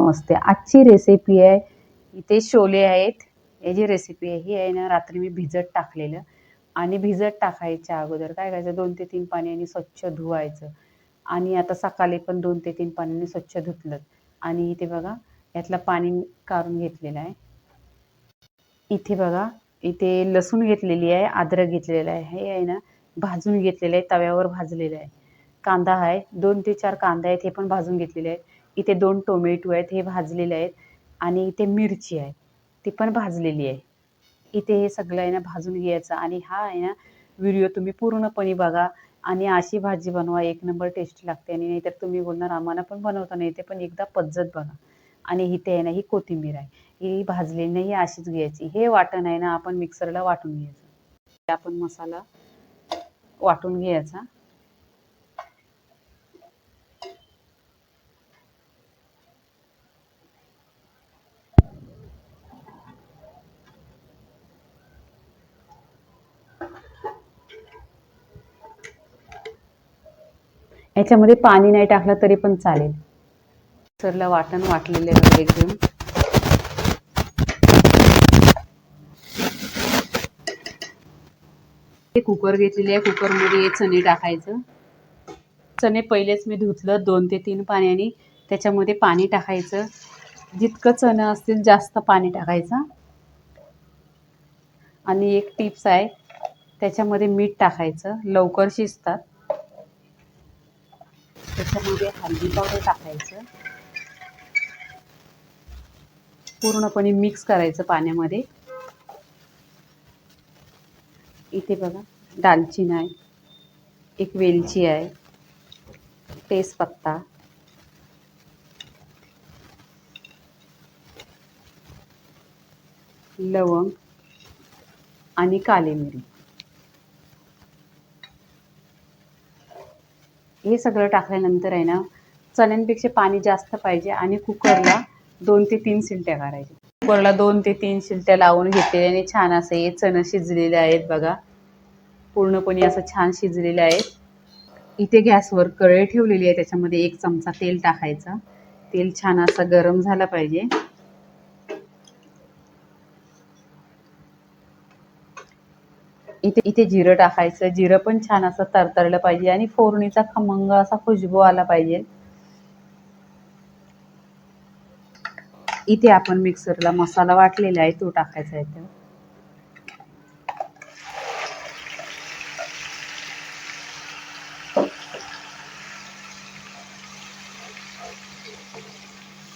मस्त आजची रेसिपी आहे. इथे शोले आहेत. हे जी रेसिपी आहे ही आहे ना रात्री मी भिजत टाकलेलं. आणि भिजत टाकायच्या अगोदर काय करायचं? दोन ते तीन पाण्याने स्वच्छ धुवायचं. आणि आता सकाळी पण दोन ते तीन पाण्याने स्वच्छ धुतलं. आणि इथे बघा यातलं पाणी काढून घेतलेलं आहे. इथे बघा इथे लसूण घेतलेली आहे अद्रक घेतलेलं आहे. हे आहे ना भाजून घेतलेलं आहे तव्यावर भाजलेलं आहे. कांदा आहे दोन ते चार कांदा आहेत हे पण भाजून घेतलेले आहेत. इथे दोन टोमॅटो आहेत हे भाजलेले आहेत आणि इथे मिरची आहे ती पण भाजलेली आहे. इथे हे सगळं आहे ना भाजून घ्यायचं आणि हा आहे ना व्हिडिओ तुम्ही पूर्णपणे बघा आणि अशी भाजी बनवा एक नंबर टेस्टी लागते आणि नाहीतर तुम्ही बोलणार आम्हाला पण बनवता नाही ते पण एकदा पद्धत बघा. आणि इथे आहे ना ही कोथिंबीर आहे ही भाजलेली नाही अशीच घ्यायची. हे वाटण आहे ना आपण मिक्सरला वाटून घ्यायचं. आपण मसाला वाटून घ्यायचा. याच्यामध्ये पाणी नाही टाकलं तरी पण चालेल. सरला वाटण वाटलेले वगैरे घेऊन हे कुकर घेतलेले आहे. कुकरमध्ये चणे टाकायचं. चणे पहिलेच मी धुतलं दोन ते तीन पाण्याने. त्याच्यामध्ये पाणी टाकायचं. जितकं चणं असतील जास्त पाणी टाकायचं. आणि एक टिप्स आहे त्याच्यामध्ये मीठ टाकायचं. लवकर शिजतात. त्याच्यामध्ये हळदी पावडर टाकायचं. पूर्णपणे मिक्स करायचं पाण्यामध्ये. इथे बघा दालचिनी आहे एक वेलची आहे तेजपत्ता. लवंग आणि काली मिरी. हे सगळं टाकल्यानंतर आहे ना चण्यांपेक्षा पाणी जास्त पाहिजे आणि कुकरला दोन ते तीन शिलट्या करायच्या. कुकरला दोन ते तीन शिलट्या लावून घेतलेल्याने आणि छान असं हे चणं शिजलेले आहेत बघा. पूर्णपणे असं छान शिजलेले आहेत. इथे गॅसवर कळे ठेवलेली आहे त्याच्यामध्ये एक चमचा तेल टाकायचा. तेल छान असं गरम झालं पाहिजे. इथे इथे जिरं टाकायचं. जिरं पण छान असं तरतरलं पाहिजे आणि फोडणीचा खमंग असा खुशबू आला पाहिजे. इथे आपण मिक्सरला मसाला वाटलेला आहे तो टाकायचा आहे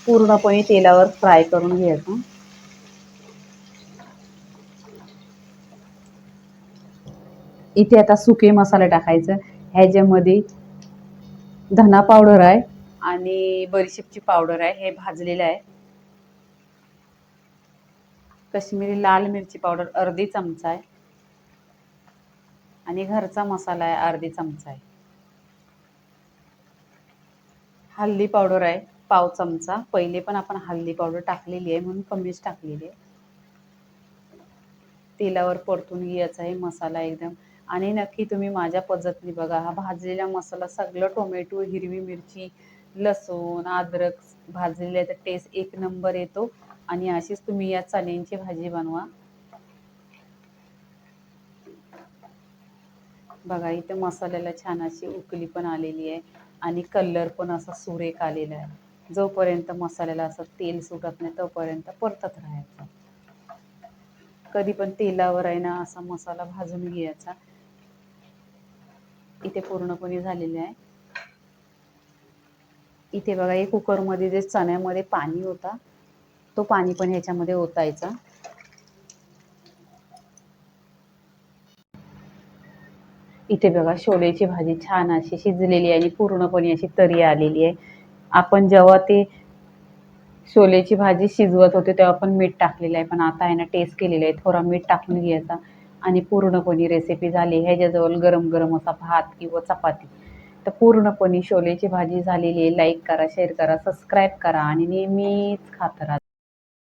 पूर्णपणे तेलावर फ्राय करून घ्यायचं. इथे आता सुके मसाला टाकायचं. ह्याच्यामध्ये धना पावडर आहे आणि बडीशेपची पावडर आहे हे भाजलेलं आहे. कश्मीरी लाल मिरची पावडर अर्धी चमचा आहे. आणि घरचा मसाला आहे अर्धी चमचा आहे. हल्दी पावडर आहे पाव चमचा. पहिले पण आपण हल्दी पावडर टाकलेली आहे म्हणून कमीच टाकलेली आहे. तेलावर परतून घ्यायचा आहे मसाला एकदम आणि नक्की तुम्ही माझ्या पद्धतीने बघा हा भाजलेला मसाला सगळं टोमॅटो हिरवी मिरची लसूण अद्रक भाजलेले तर टेस्ट एक नंबर येतो. आणि अशीच तुम्ही या चण्यांची भाजी बनवा. बघा इथे मसाल्याला छान अशी उकली पण आलेली आहे आणि कलर पण असा सुरेख आलेला आहे. जोपर्यंत मसाल्याला असं तेल सुटत नाही तोपर्यंत परतत राहायचं. कधी पण तेलावर आहे ना असा मसाला भाजून घ्यायचा. इथे पूर्णपणे झालेले आहे. इथे बघा हे कुकरमध्ये जे चण्यामध्ये पाणी होता तो पाणी पण ह्याच्यामध्ये ओतायचा. इथे बघा शोलेची भाजी छान अशी शिजलेली आहे आणि पूर्णपणे अशी तरी आलेली आहे. आपण जेव्हा ते शोलेची भाजी शिजवत होते तेव्हा पण मीठ टाकलेलं आहे. पण आता आहे ना टेस्ट केलेलं आहे. थोडा मीठ टाकून घ्यायचा. आणि पूर्णपणे रेसिपी झाली. ह्याच्याजवळ गरम गरम असा भात किंवा चपाती. तर पूर्णपणे शोलेची भाजी झालेली आहे. लाईक करा शेअर करा सबस्क्राईब करा आणि नेहमीच खात राहा.